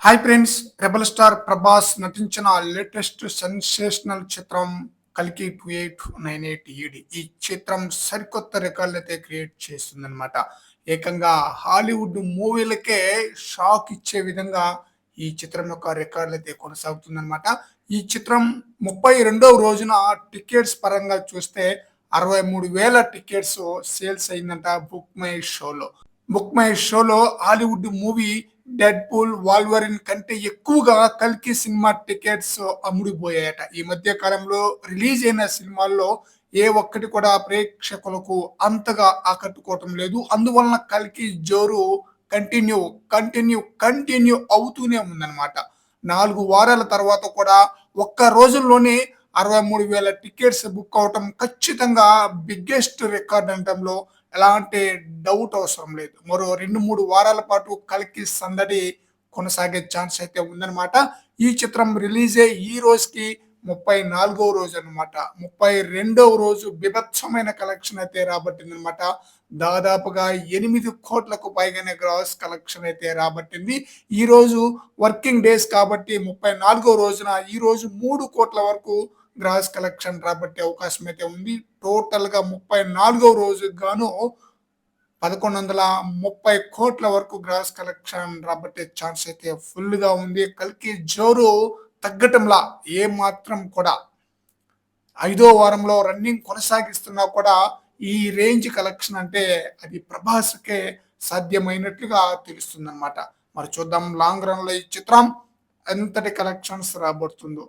Hi friends rebel star Prabhas నటించిన latest sensational చిత్రం కల్కి టూ ఎయిట్ నైన్ ఎయిట్ ఈడి. ఈ చిత్రం సరికొత్త రికార్డులు అయితే క్రియేట్ చేస్తుందన్నమాట ఏకంగా హాలీవుడ్ మూవీలకే షాక్ ఇచ్చే విధంగా ఈ చిత్రం యొక్క రికార్డులు అయితే కొనసాగుతుందన్నమాట. ఈ చిత్రం ముప్పై రెండవ రోజున టికెట్స్ పరంగా చూస్తే అరవై మూడు వేల టికెట్స్ సేల్స్ అయిందంట బుక్ మై షోలో. బుక్ మై షోలో Hollywood movie dead pool Wolverine కంటే ఎక్కువగా కల్కి సినిమా టికెట్స్ అమ్ముడిపోయాయట. ఈ మధ్య కాలంలో రిలీజ్ అయిన సినిమాల్లో ఏ ఒక్కటి కూడా ప్రేక్షకులకు అంతగా ఆకట్టుకోవటం లేదు. అందువలన కల్కి జోరు కంటిన్యూ కంటిన్యూ కంటిన్యూ అవుతూనే ఉందన్నమాట. నాలుగు వారాల తర్వాత కూడా ఒక్క రోజుల్లోనే అరవై మూడు వేల టికెట్స్ బుక్ అవటం ఖచ్చితంగా బిగ్గెస్ట్ రికార్డ్ అనటంలో ఎలాంటి డౌట్ అవసరం లేదు. మరో రెండు మూడు వారాల పాటు కలికి సందడి కొనసాగే ఛాన్స్ అయితే ఉందన్నమాట. ఈ చిత్రం రిలీజ్ అయ్యి ఈ రోజుకి ముప్పై నాలుగవ రోజు అనమాట ముప్పై రెండవ రోజు బిభత్సమైన కలెక్షన్ అయితే రాబట్టింది అనమాట దాదాపుగా ఎనిమిది కోట్లకు పైగానే గ్రాస్ కలెక్షన్ అయితే రాబట్టింది. ఈ రోజు వర్కింగ్ డేస్ కాబట్టి ముప్పై నాలుగో రోజున ఈ రోజు మూడు కోట్ల వరకు గ్రాస్ కలెక్షన్ రాబట్టే అవకాశం అయితే ఉంది. టోటల్గా ముప్పై నాలుగో రోజు గాను పదకొండు వందల ముప్పై కోట్ల వరకు గ్రాస్ కలెక్షన్ రాబట్టే ఛాన్స్ అయితే ఫుల్గా ఉంది. కల్కి జోరు తగ్గటంలా ఏ మాత్రం కూడా ఐదో వారంలో రన్నింగ్ కొనసాగిస్తున్నా కూడా ఈ రేంజ్ కలెక్షన్ అంటే అది ప్రభాస్కే సాధ్యమైనట్లుగా తెలుస్తుందన్నమాట. మరి చూద్దాం లాంగ్ రన్లో ఈ చిత్రం ఎంతటి కలెక్షన్స్ రాబడుతుందో